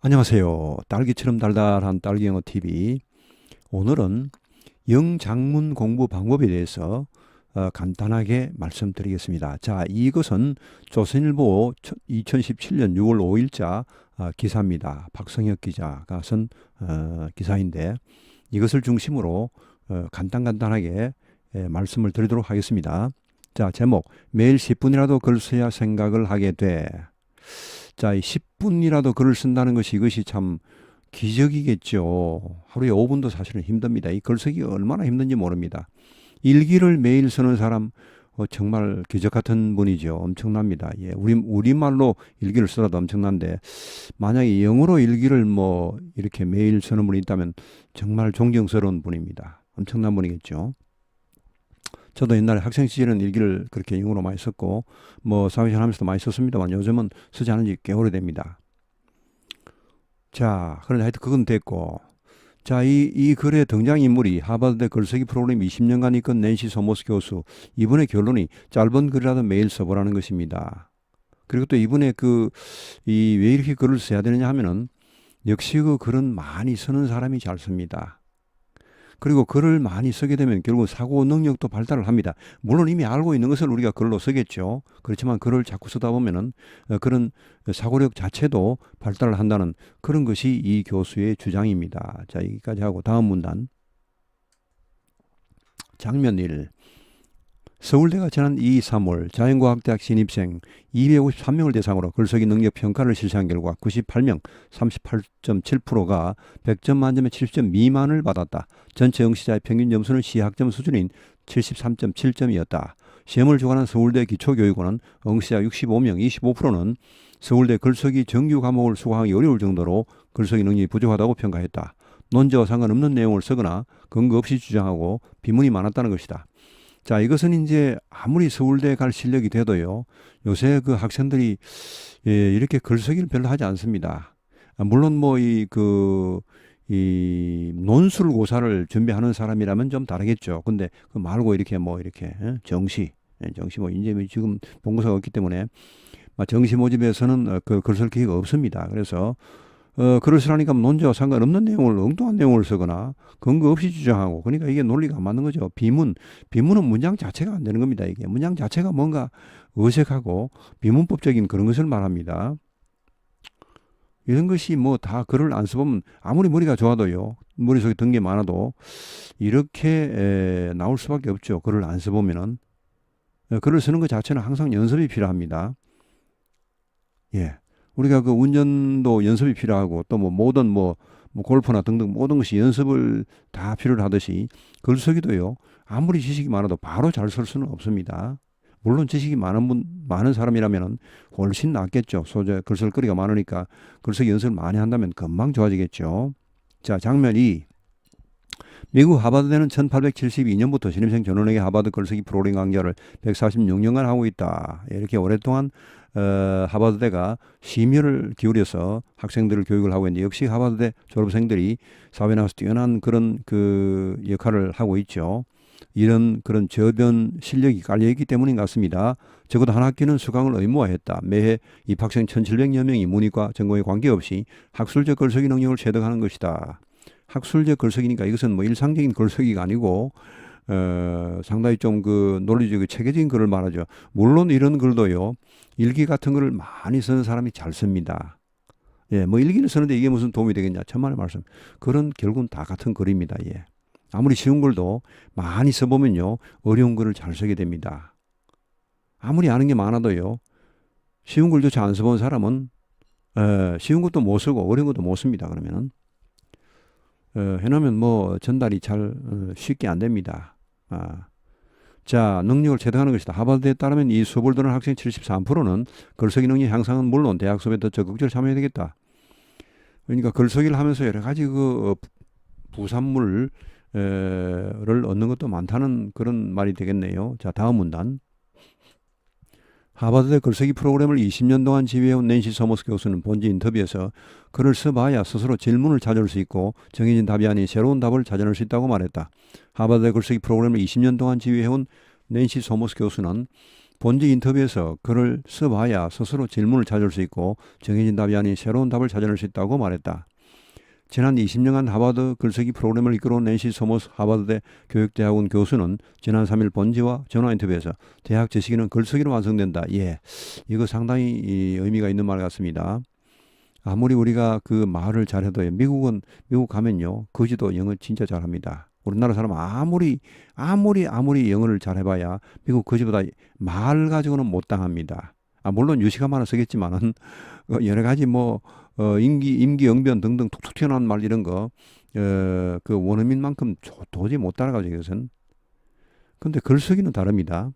안녕하세요. 딸기처럼 달달한 딸기영어 TV. 오늘은 영장문 공부 방법에 대해서 어, 간단하게 말씀드리겠습니다. 자, 이것은 조선일보 2017년 6월 5일자 어, 기사입니다. 박성혁 기자가 쓴 어, 기사인데 이것을 중심으로 어, 간단간단하게 예, 말씀을 드리도록 하겠습니다. 자, 제목 매일 10분이라도 글 써야 생각을 하게 돼. 자, 이 10분이라도 글을 쓴다는 것이 이것이 참 기적이겠죠. 하루에 5분도 사실은 힘듭니다. 이 글쓰기가 얼마나 힘든지 모릅니다. 일기를 매일 쓰는 사람 어, 정말 기적 같은 분이죠. 엄청납니다. 예, 우리 우리말로 일기를 쓰라도 엄청난데 만약에 영어로 일기를 뭐 이렇게 매일 쓰는 분이 있다면 정말 존경스러운 분입니다. 엄청난 분이겠죠. 저도 옛날에 학생 시절에는 일기를 그렇게 영어로 많이 썼고 뭐 사회생활 하면서도 많이 썼습니다만 요즘은 쓰지 않은 지 꽤 오래됩니다. 자, 그런데 하여튼 그건 됐고 자, 이, 이 글의 등장인물이 하버드대 글쓰기 프로그램 20년간 이끈 낸시 소모스 교수 이분의 결론이 짧은 글이라도 매일 써보라는 것입니다. 그리고 또 이분의 그 이 왜 이렇게 글을 써야 되느냐 하면은 역시 그 글은 많이 쓰는 사람이 잘 씁니다. 그리고 글을 많이 쓰게 되면 결국 사고 능력도 발달을 합니다. 물론 이미 알고 있는 것을 우리가 글로 쓰겠죠. 그렇지만 글을 자꾸 쓰다 보면은 어, 그런 사고력 자체도 발달을 한다는 그런 것이 이 교수의 주장입니다. 자, 여기까지 하고 다음 문단. 장면 1. 서울대가 지난 2, 3월 자연과학대학 신입생 253명을 대상으로 글쓰기 능력 평가를 실시한 결과 98명 38.7%가 100점 만점에 70점 미만을 받았다. 전체 응시자의 평균 점수는 시학점 수준인 73.7점이었다. 시험을 주관한 서울대 기초교육원은 응시자 65명 25%는 서울대 글쓰기 정규 과목을 수강하기 어려울 정도로 글쓰기 능력이 부족하다고 평가했다. 논제와 상관없는 내용을 쓰거나 근거 없이 주장하고 비문이 많았다는 것이다. 자, 이것은 이제 아무리 서울대 갈 실력이 돼도요, 요새 그 학생들이 예, 이렇게 글쓰기를 별로 하지 않습니다. 아, 물론 뭐 이 그, 이 논술 고사를 준비하는 사람이라면 좀 다르겠죠. 근데 그 말고 이렇게 뭐 이렇게 예? 정시, 예, 정시 뭐 이제 지금 본고사가 없기 때문에 정시 모집에서는 어, 그 글쓸 기회가 없습니다. 그래서 어, 글을 쓰라니까 논제와 상관없는 내용을 엉뚱한 내용을 쓰거나 근거 없이 주장하고 그러니까 이게 논리가 안 맞는 거죠. 비문, 비문은 문장 자체가 안 되는 겁니다. 이게 문장 자체가 뭔가 어색하고 비문법적인 그런 것을 말합니다. 이런 것이 뭐 다 글을 안 써보면 아무리 머리가 좋아도요 머릿속에 든 게 많아도 이렇게 에, 나올 수밖에 없죠. 글을 안 써보면은 어, 글을 쓰는 것 자체는 항상 연습이 필요합니다. 예. 우리가 그 운전도 연습이 필요하고 또 뭐 모든 뭐, 뭐 골프나 등등 모든 것이 연습을 다 필요로 하듯이 글쓰기도요. 아무리 지식이 많아도 바로 잘 쓸 수는 없습니다. 물론 지식이 많은 분, 많은 사람이라면 훨씬 낫겠죠. 소재, 글쓸거리가 많으니까 글쓰기 연습을 많이 한다면 금방 좋아지겠죠. 자, 장면 2. 미국 하버드대는 1872년부터 신입생 전원에게 하버드 글쓰기 프로그램 강좌를 146년간 하고 있다. 이렇게 오랫동안 어, 하버드대가 심혈을 기울여서 학생들을 교육을 하고 있는데 역시 하버드대 졸업생들이 사회 나와서 뛰어난 그런 그 역할을 하고 있죠. 이런 그런 저변 실력이 깔려있기 때문인 것 같습니다. 적어도 한 학기는 수강을 의무화했다. 매해 입학생 1,700여 명이 문이과 전공에 관계없이 학술적 글쓰기 능력을 체득하는 것이다. 학술적 글쓰기니까 이것은 뭐 일상적인 글쓰기가 아니고 어, 상당히 좀 그 논리적이고 체계적인 글을 말하죠. 물론 이런 글도요. 일기 같은 글을 많이 쓰는 사람이 잘 씁니다. 예, 뭐 일기를 쓰는데 이게 무슨 도움이 되겠냐. 천만의 말씀. 글은 결국은 다 같은 글입니다. 예. 아무리 쉬운 글도 많이 써보면요. 어려운 글을 잘 쓰게 됩니다. 아무리 아는 게 많아도요. 쉬운 글조차 안 써본 사람은 에, 쉬운 것도 못 쓰고 어려운 것도 못 씁니다. 그러면은 어, 해놓으면 뭐 전달이 잘 어, 쉽게 안 됩니다. 아. 자, 능력을 체득하는 것이다. 하버드에 따르면 이 수업을 듣는 학생 73%는 글쓰기 능력 향상은 물론 대학 수업에 더 적극적으로 참여해야 되겠다. 그러니까 글쓰기를 하면서 여러 가지 그 어, 부산물을 얻는 것도 많다는 그런 말이 되겠네요. 자, 다음 문단. 하버드대 글쓰기 프로그램을 20년 동안 지휘해온 낸시 서머스 교수는 본지 인터뷰에서 글을 써봐야 스스로 질문을 찾을 수 있고 정해진 답이 아닌 새로운 답을 찾아낼 수 있다고 말했다. 하버드대 글쓰기 프로그램을 20년 동안 지휘해온 낸시 서머스 교수는 본지 인터뷰에서 글을 써봐야 스스로 질문을 찾을 수 있고 정해진 답이 아닌 새로운 답을 찾아낼 수 있다고 말했다. 지난 20년간 하버드 글쓰기 프로그램을 이끌어온 낸시 소머스 하버드대 교육대학원 교수는 지난 3일 본지와 전화 인터뷰에서 대학 지식인은 글쓰기로 완성된다. 예, 이거 상당히 이 의미가 있는 말 같습니다. 아무리 우리가 그 말을 잘해도요. 미국은 미국 가면요. 거지도 영어 진짜 잘합니다. 우리나라 사람 아무리 아무리 아무리 영어를 잘해봐야 미국 거지보다 말 가지고는 못 당합니다. 아 물론 유시가만은 쓰겠지만은 어, 여러 가지 뭐 어, 임기 임기응변 등등 툭툭 튀어나온 말 이런 거 어, 그 원어민만큼 조- 도저히 못 따라가죠 이것은. 근데 글쓰기는 다릅니다.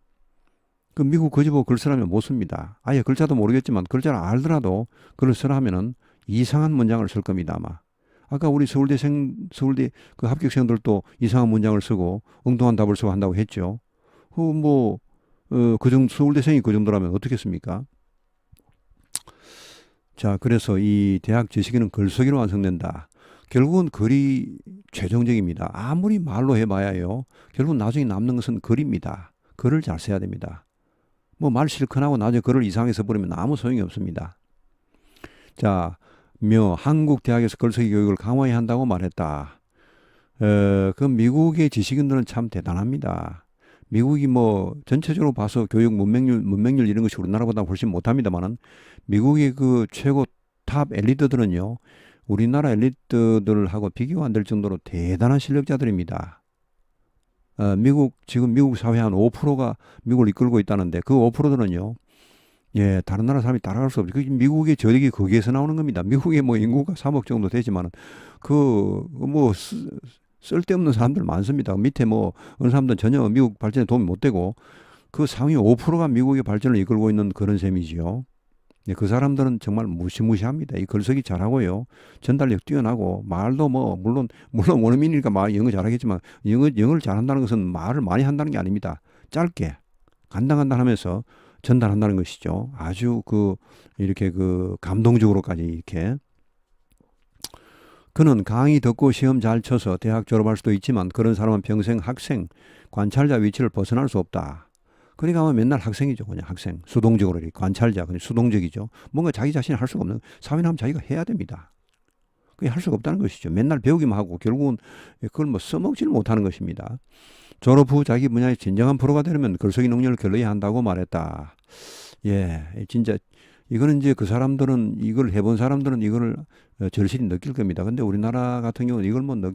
그 미국 거지 보고 글 쓰라면 못 씁니다. 아예 글자도 모르겠지만 글자를 알더라도 글을 쓰라 하면은 이상한 문장을 쓸 겁니다 아마. 아까 우리 서울대생 서울대 그 합격생들도 이상한 문장을 쓰고 엉뚱한 답을 쓰고 한다고 했죠. 그 뭐 어, 그 정도 서울대생이 그 정도라면 어떻겠습니까? 자, 그래서 이 대학 지식인은 글쓰기로 완성된다. 결국은 글이 최종적입니다. 아무리 말로 해봐야요. 결국 나중에 남는 것은 글입니다. 글을 잘 써야 됩니다. 뭐 말 실컷 하고 나중에 글을 이상하게 써버리면 아무 소용이 없습니다. 자, 며 한국 대학에서 글쓰기 교육을 강화해야 한다고 말했다. 어, 그 미국의 지식인들은 참 대단합니다. 미국이 뭐 전체적으로 봐서 교육 문맹률 문맹률 이런 것이 우리나라보다 훨씬 못합니다만은 미국의 그 최고 탑 엘리트들은요 우리나라 엘리트들하고 비교가 안 될 정도로 대단한 실력자들입니다. 어, 미국 지금 미국 사회 한 5%가 미국을 이끌고 있다는데 그 5%들은요 예 다른 나라 사람이 따라갈 수 없죠. 그 미국의 저력이 거기에서 나오는 겁니다. 미국의 뭐 인구가 3억 정도 되지만은 그 뭐 쓸데없는 사람들 많습니다. 밑에 뭐 어느 사람들은 전혀 미국 발전에 도움이 못 되고 그 상위 5%가 미국의 발전을 이끌고 있는 그런 셈이지요. 네, 그 사람들은 정말 무시무시합니다. 이 글쓰기 잘하고요. 전달력 뛰어나고 말도 뭐 물론 물론 원어민이니까 말 영어 잘하겠지만 영어 영어를 잘한다는 것은 말을 많이 한다는 게 아닙니다. 짧게 간당간당하면서 전달한다는 것이죠. 아주 그 이렇게 그 감동적으로까지 이렇게 그는 강의 듣고 시험 잘 쳐서 대학 졸업할 수도 있지만 그런 사람은 평생 학생, 관찰자 위치를 벗어날 수 없다. 그러니까 아마 맨날 학생이죠. 그냥 학생. 수동적으로 이렇게 관찰자. 그냥 수동적이죠. 뭔가 자기 자신이 할 수가 없는, 사회는 자기가 해야 됩니다. 그게 할 수가 없다는 것이죠. 맨날 배우기만 하고 결국은 그걸 뭐 써먹지를 못하는 것입니다. 졸업 후 자기 분야의 진정한 프로가 되려면 글쓰기 능력을 길러야 한다고 말했다. 예, 진짜 이거는 이제 그 사람들은 이걸 해본 사람들은 이거를 어, 절실히 느낄 겁니다. 근데 우리나라 같은 경우는 이걸 뭐 느,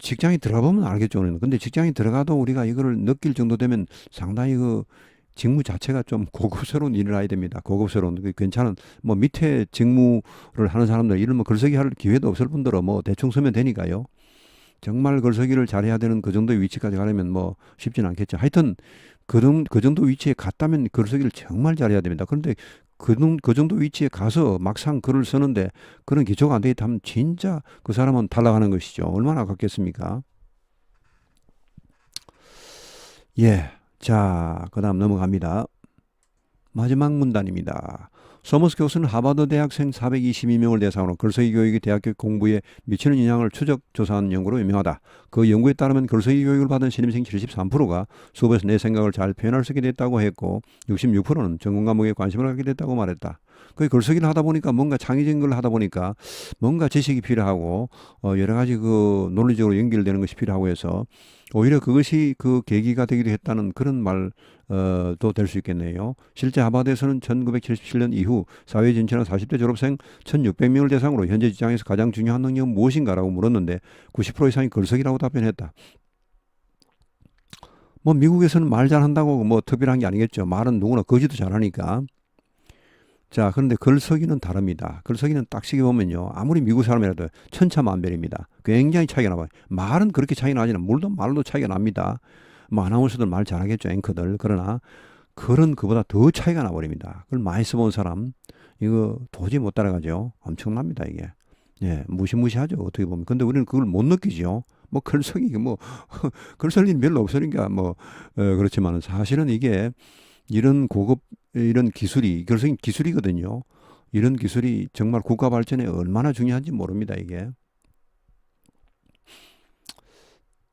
직장에 들어가 보면 알겠죠. 우리는. 근데 직장에 들어가도 우리가 이거를 느낄 정도 되면 상당히 그 직무 자체가 좀 고급스러운 일을 해야 됩니다. 고급스러운 그 괜찮은 뭐 밑에 직무를 하는 사람들 이런 뭐 글쓰기 할 기회도 없을 뿐더러 뭐 대충 쓰면 되니까요. 정말 글쓰기를 잘해야 되는 그 정도의 위치까지 가려면 뭐 쉽지는 않겠죠. 하여튼 그, 정- 그 정도 위치에 갔다면 글쓰기를 정말 잘해야 됩니다. 그런데 그, 정- 그 정도 위치에 가서 막상 글을 쓰는데 그런 기초가 안 돼 있다면 진짜 그 사람은 탈락하는 것이죠. 얼마나 아깝겠습니까? 예. 자, 그 다음 넘어갑니다. 마지막 문단입니다. 서머스 교수는 하버드 대학생 422명을 대상으로 글쓰기 교육이 대학교 공부에 미치는 영향을 추적 조사한 연구로 유명하다. 그 연구에 따르면 글쓰기 교육을 받은 신입생 73%가 수업에서 내 생각을 잘 표현할 수 있게 됐다고 했고 66%는 전공 과목에 관심을 갖게 됐다고 말했다. 그 글쓰기를 하다 보니까 뭔가 창의적인 걸 하다 보니까 뭔가 지식이 필요하고 어 여러 가지 그 논리적으로 연결되는 것이 필요하고 해서 오히려 그것이 그 계기가 되기도 했다는 그런 말도 될수 있겠네요. 실제 하버드에서는 1977년 이후 사회 진출한 40대 졸업생 1,600명을 대상으로 현재 직장에서 가장 중요한 능력은 무엇인가라고 물었는데 90% 이상이 글쓰기라고 답변했다. 뭐 미국에서는 말 잘한다고 뭐 특별한 게 아니겠죠. 말은 누구나 거지도 잘하니까. 자, 그런데 글쓰기는 다릅니다. 글쓰기는 딱 시계 보면요. 아무리 미국 사람이라도 천차만별입니다. 굉장히 차이가 나봐요. 말은 그렇게 차이 나지는 물론 말도 차이가 납니다. 뭐 아나운서들 말 잘하겠죠. 앵커들. 그러나 글은 그보다 더 차이가 나버립니다. 그걸 많이 써본 사람 이거 도저히 못 따라가죠. 엄청납니다 이게. 예, 무시무시하죠. 어떻게 보면. 근데 우리는 그걸 못 느끼죠. 뭐 글쓰기 뭐 일이 별로 없으니까 뭐 어, 그렇지만 사실은 이게 이런 고급 이런 기술이 글쓰기 기술이거든요. 이런 기술이 정말 국가 발전에 얼마나 중요한지 모릅니다 이게.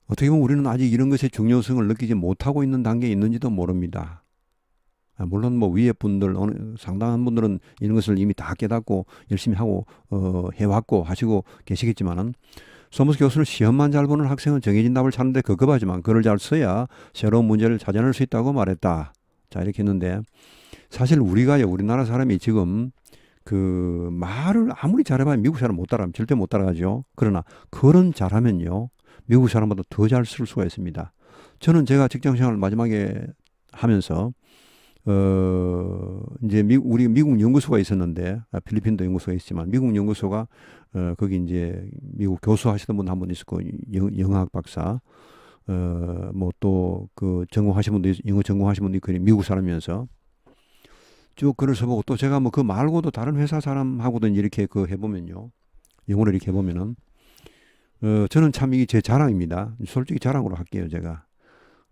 어떻게 보면 우리는 아직 이런 것의 중요성을 느끼지 못하고 있는 단계에 있는지도 모릅니다. 아, 물론 뭐 위에 분들 어느 상당한 분들은 이런 것을 이미 다 깨닫고 열심히 하고 어, 해왔고 하시고 계시겠지만은 소머스 교수는 시험만 잘 보는 학생은 정해진 답을 찾는데 급급하지만 글을 잘 써야 새로운 문제를 찾아낼 수 있다고 말했다. 자 이렇게 했는데 사실 우리가요 우리나라 사람이 지금 그 말을 아무리 잘해봐야 미국 사람 못 따라하면 절대 못 따라가죠. 그러나 글은 잘하면요 미국 사람보다 더 잘 쓸 수가 있습니다. 저는 제가 직장 생활 마지막에 하면서 어 이제 미 우리 미국 연구소가 있었는데 아, 필리핀도 연구소가 있지만 미국 연구소가 어 거기 이제 미국 교수 하시던 분 한 분 있었고 영, 영어학 박사 어뭐 또 그 전공하신 분도 있, 영어 전공하신 분도 있고 미국 사람이면서 쭉 글을 써보고 또 제가 뭐 그 말고도 다른 회사 사람하고도 이렇게 그 해보면요. 영어를 이렇게 해보면은 어 저는 참 이게 제 자랑입니다. 솔직히 자랑으로 할게요 제가.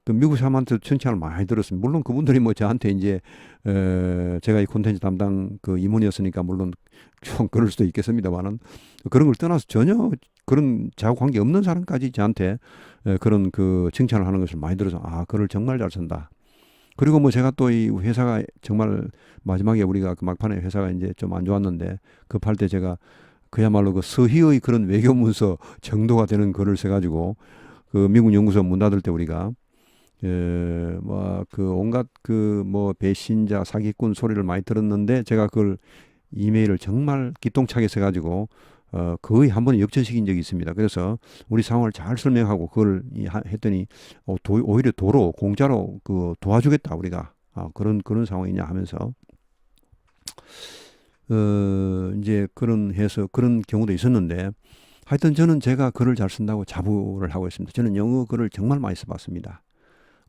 그 미국 사람한테 칭찬을 많이 들었습니다. 물론 그분들이 뭐 저한테 이제 에, 제가 이 콘텐츠 담당 그 임원이었으니까 물론 좀 그럴 수도 있겠습니다만은 그런 걸 떠나서 전혀 그런 자고 관계 없는 사람까지 저한테 에, 그런 그 칭찬을 하는 것을 많이 들어서 아 글을 정말 잘 쓴다. 그리고 뭐 제가 또 이 회사가 정말 마지막에 우리가 그 막판에 회사가 이제 좀 안 좋았는데 급할 때 제가 그야말로 그 서희의 그런 외교 문서 정도가 되는 글을 써가지고 그 미국 연구소 문 닫을 때 우리가 예, 뭐, 그 온갖 그 뭐 배신자, 사기꾼 소리를 많이 들었는데 제가 그걸 이메일을 정말 기똥차게 써가지고 어, 거의 한 번에 역전시킨 적이 있습니다. 그래서 우리 상황을 잘 설명하고 그걸 했더니 어, 도, 오히려 도로 공짜로 그 도와주겠다 우리가 아, 그런 그런 상황이냐 하면서 어, 이제 그런 해서 그런 경우도 있었는데 하여튼 저는 제가 글을 잘 쓴다고 자부를 하고 있습니다. 저는 영어 글을 정말 많이 써봤습니다.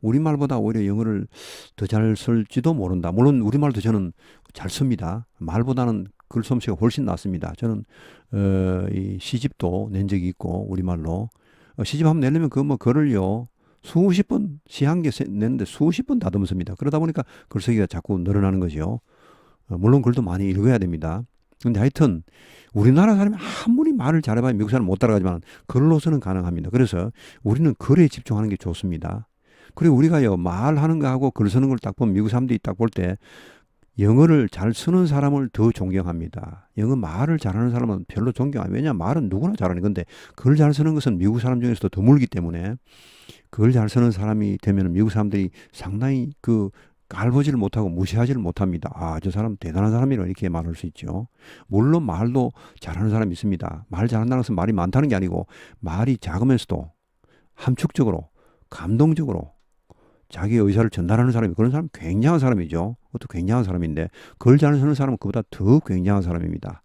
우리말보다 오히려 영어를 더 잘 쓸지도 모른다. 물론 우리말도 저는 잘 씁니다. 말보다는 글 솜씨가 훨씬 낫습니다. 저는 어, 이 시집도 낸 적이 있고 우리말로 어, 시집 한번 내려면 그 뭐 글을요 수십 번 시 한 개 냈는데 수십 번 다듬습니다. 그러다 보니까 글쓰기가 자꾸 늘어나는 거죠. 어, 물론 글도 많이 읽어야 됩니다. 근데 하여튼 우리나라 사람이 아무리 말을 잘해봐야 미국 사람 못 따라가지만 글로서는 가능합니다. 그래서 우리는 글에 집중하는 게 좋습니다. 그리고 우리가요 말하는 거하고 글 쓰는 걸 딱 보면 미국 사람들이 딱 볼 때 영어를 잘 쓰는 사람을 더 존경합니다. 영어 말을 잘하는 사람은 별로 존경 안 해요. 왜냐 말은 누구나 잘하는 건데 글잘 쓰는 것은 미국 사람 중에서도 드물기 때문에 글잘 쓰는 사람이 되면 미국 사람들이 상당히 그 깔보지를 못하고 무시하지를 못합니다. 아, 저 사람 대단한 사람이라 이렇게 말할 수 있죠. 물론 말도 잘하는 사람이 있습니다. 말 잘한다는 것은 말이 많다는 게 아니고 말이 작으면서도 함축적으로 감동적으로 자기 의사를 전달하는 사람이 그런 사람 굉장한 사람이죠. 그것도 굉장한 사람인데 그걸 잘 쓰는 사람은 그보다 더 굉장한 사람입니다.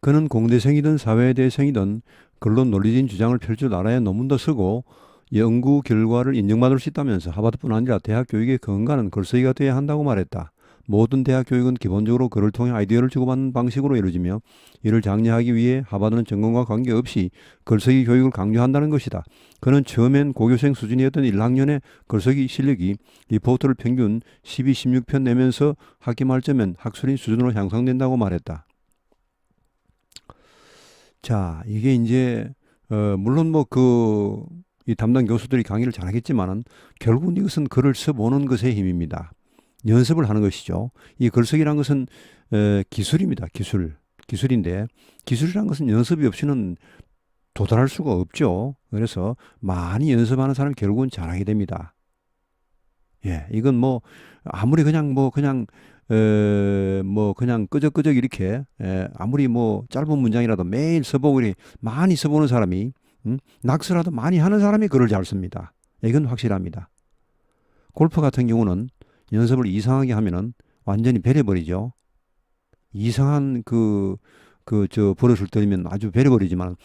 그는 공대생이든 사회대생이든 글로 논리적인 주장을 펼쳐 나라에 논문도 쓰고 연구 결과를 인정받을 수 있다면서 하버드뿐 아니라 대학 교육의 근간은 글쓰기가 돼야 한다고 말했다. 모든 대학 교육은 기본적으로 글을 통해 아이디어를 주고받는 방식으로 이루어지며 이를 장려하기 위해 하버드는 전공과 관계없이 글쓰기 교육을 강조한다는 것이다. 그는 처음엔 고교생 수준이었던 1학년의 글쓰기 실력이 리포트를 평균 12, 16편 내면서 학기 말쯤엔 학술인 수준으로 향상된다고 말했다. 자, 이게 이제 어 물론 뭐그 이 담당 교수들이 강의를 잘하겠지만은 결국은 이것은 글을 써보는 것의 힘입니다. 연습을 하는 것이죠. 이 글쓰기란 것은 에, 기술입니다. 기술. 기술인데 기술이란 것은 연습이 없이는 도달할 수가 없죠. 그래서 많이 연습하는 사람이 결국은 잘하게 됩니다. 예, 이건 뭐 아무리 그냥 뭐 그냥 에, 뭐 그냥 끄적끄적 이렇게 에, 아무리 뭐 짧은 문장이라도 매일 써보고 많이 써보는 사람이 음? 낙서라도 많이 하는 사람이 글을 잘 씁니다. 이건 확실합니다. 골프 같은 경우는 연습을 이상하게 하면은 완전히 배려버리죠. 이상한 그, 그, 저, 버릇을 들이면 아주 배려버리지만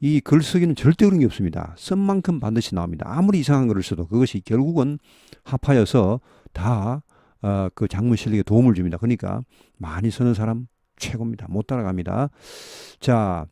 이 글쓰기는 절대 그런 게 없습니다. 쓴 만큼 반드시 나옵니다. 아무리 이상한 글을 써도 그것이 결국은 합하여서 다, 어, 그 작문 실력에 도움을 줍니다. 그러니까 많이 쓰는 사람 최고입니다. 못 따라갑니다. 자,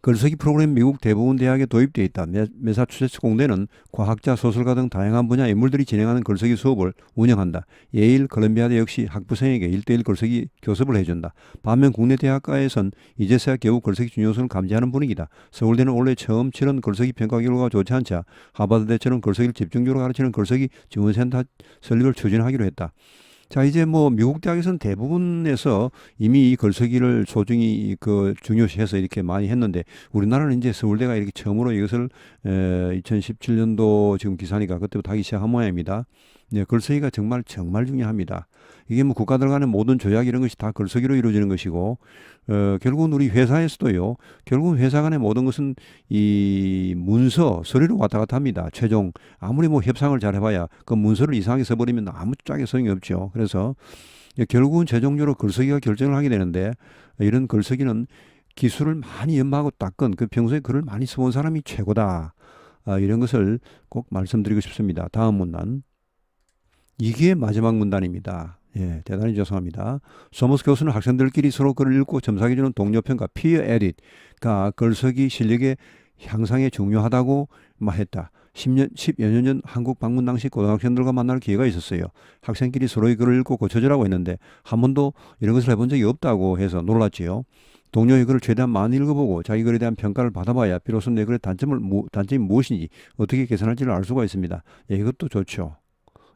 글쓰기 프로그램 미국 대부분 대학에 도입되어 있다. 메- 매사추세츠 공대는 과학자, 소설가 등 다양한 분야 인물들이 진행하는 글쓰기 수업을 운영한다. 예일, 컬럼비아대 역시 학부생에게 일대일 글쓰기 교습을 해준다. 반면 국내 대학가에선 이제서야 겨우 글쓰기 중요성을 감지하는 분위기다. 서울대는 원래 처음 치른 글쓰기 평가 결과가 좋지 않자 하버드대처럼 글쓰기를 집중적으로 가르치는 글쓰기 지원센터 설립을 추진하기로 했다. 자 이제 뭐 미국 대학에서는 대부분에서 이미 이 글쓰기를 소중히 그 중요시해서 이렇게 많이 했는데 우리나라는 이제 서울대가 이렇게 처음으로 이것을 에, 2017년도 지금 기사니까 그때부터 하기 시작한 모양입니다. 네, 글쓰기가 정말 정말 중요합니다. 이게 뭐 국가들 간의 모든 조약 이런 것이 다 글쓰기로 이루어지는 것이고 어, 결국은 우리 회사에서도요. 결국은 회사 간의 모든 것은 이 문서 서류로 왔다 갔다 합니다. 최종 아무리 뭐 협상을 잘 해봐야 그 문서를 이상하게 써버리면 아무 짝에 소용이 없죠. 그래서 결국은 최종적으로 글쓰기가 결정을 하게 되는데 이런 글쓰기는 기술을 많이 연마하고 닦은 그 평소에 글을 많이 써본 사람이 최고다. 아, 이런 것을 꼭 말씀드리고 싶습니다. 다음 문단. 이게 마지막 문단입니다. 예, 대단히 죄송합니다. 소머스 교수는 학생들끼리 서로 글을 읽고 점사해주는 동료 평가 peer edit가 글쓰기 실력의 향상에 중요하다고 말했다. 10년, 10여 년 전 한국 방문 당시 고등학생들과 만날 기회가 있었어요. 학생끼리 서로의 글을 읽고 고쳐주라고 했는데 한 번도 이런 것을 해본 적이 없다고 해서 놀랐지요. 동료의 글을 최대한 많이 읽어보고 자기 글에 대한 평가를 받아봐야 비로소 내 글의 단점을 무- 단점이 무엇인지 어떻게 개선할지를 알 수가 있습니다. 예, 이것도 좋죠.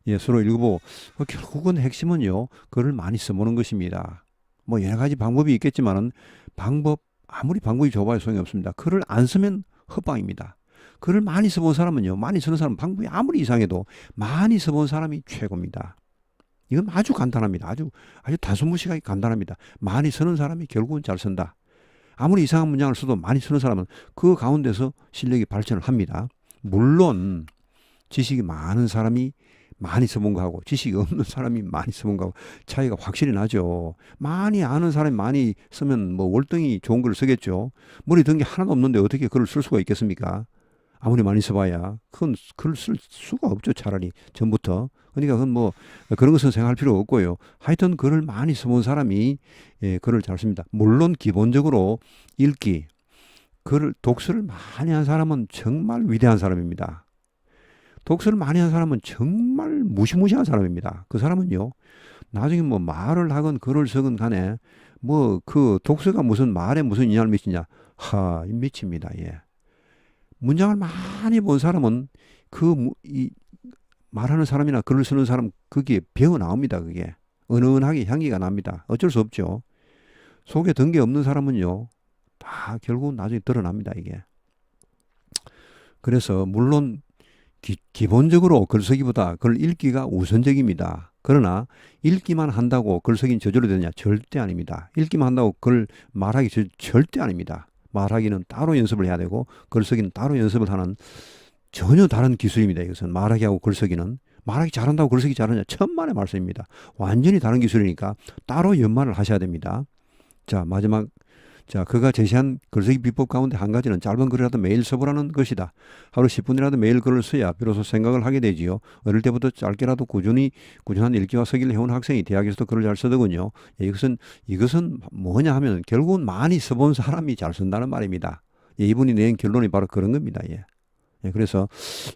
예, 서로 읽어보고 어, 결국은 핵심은요 글을 많이 써보는 것입니다. 뭐 여러 가지 방법이 있겠지만은 방법 아무리 방법이 좋아야 소용이 없습니다. 글을 안 쓰면 헛방입니다. 글을 많이 써본 사람은요 많이 쓰는 사람 방법이 아무리 이상해도 많이 써본 사람이 최고입니다. 이건 아주 간단합니다. 아주 아주 다소무시하게 간단합니다. 많이 쓰는 사람이 결국은 잘 쓴다. 아무리 이상한 문장을 써도 많이 쓰는 사람은 그 가운데서 실력이 발전을 합니다. 물론 지식이 많은 사람이 많이 써본 거하고 지식이 없는 사람이 많이 써본 거하고 차이가 확실히 나죠. 많이 아는 사람이 많이 쓰면 뭐 월등히 좋은 글을 쓰겠죠. 머리 든 게 하나도 없는데 어떻게 글을 쓸 수가 있겠습니까? 아무리 많이 써봐야 그건 글을 쓸 수가 없죠. 차라리 전부터. 그러니까 그건 뭐 그런 것은 생각할 필요 없고요. 하여튼 글을 많이 써본 사람이 예, 글을 잘 씁니다. 물론 기본적으로 읽기, 글을 독서를 많이 한 사람은 정말 위대한 사람입니다. 독서를 많이 한 사람은 정말 무시무시한 사람입니다. 그 사람은요, 나중에 뭐 말을 하건 글을 쓰건 간에 뭐 그 독서가 무슨 말에 무슨 영향을 미치냐, 하, 미칩니다. 예. 문장을 많이 본 사람은 그 무- 이 말하는 사람이나 글을 쓰는 사람 그게 배어 나옵니다. 그게 은은하게 향기가 납니다. 어쩔 수 없죠. 속에 든 게 없는 사람은요, 다 결국은 나중에 드러납니다. 이게. 그래서 물론 기, 기본적으로 글쓰기보다 글 읽기가 우선적입니다. 그러나 읽기만 한다고 글쓰기는 저절로 되느냐? 절대 아닙니다. 읽기만 한다고 글 말하기 저- 절대 아닙니다. 말하기는 따로 연습을 해야 되고 글쓰기는 따로 연습을 하는 전혀 다른 기술입니다. 이것은 말하기하고 글쓰기는 말하기 잘한다고 글쓰기 잘하냐? 천만의 말씀입니다. 완전히 다른 기술이니까 따로 연말을 하셔야 됩니다. 자 마지막 자 그가 제시한 글쓰기 비법 가운데 한 가지는 짧은 글이라도 매일 써보라는 것이다. 하루 10분이라도 매일 글을 써야 비로소 생각을 하게 되지요. 어릴 때부터 짧게라도 꾸준히 꾸준한 읽기와 쓰기를 해온 학생이 대학에서도 글을 잘 쓰더군요. 예, 이것은 이것은 뭐냐 하면 결국은 많이 써본 사람이 잘 쓴다는 말입니다. 예, 이분이 낸 결론이 바로 그런 겁니다. 예. 예, 그래서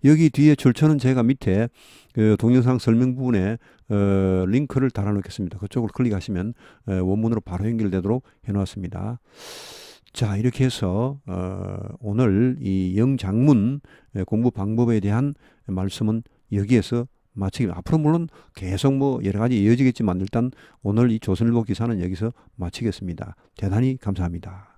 여기 뒤에 절차는 제가 밑에 그 동영상 설명 부분에 어, 링크를 달아놓겠습니다. 그쪽을 클릭하시면 어, 원문으로 바로 연결되도록 해놓았습니다. 자 이렇게 해서 어, 오늘 이 영장문 예, 공부 방법에 대한 말씀은 여기에서 마치기 앞으로 물론 계속 뭐 여러 가지 이어지겠지만 일단 오늘 이 조선일보 기사는 여기서 마치겠습니다. 대단히 감사합니다.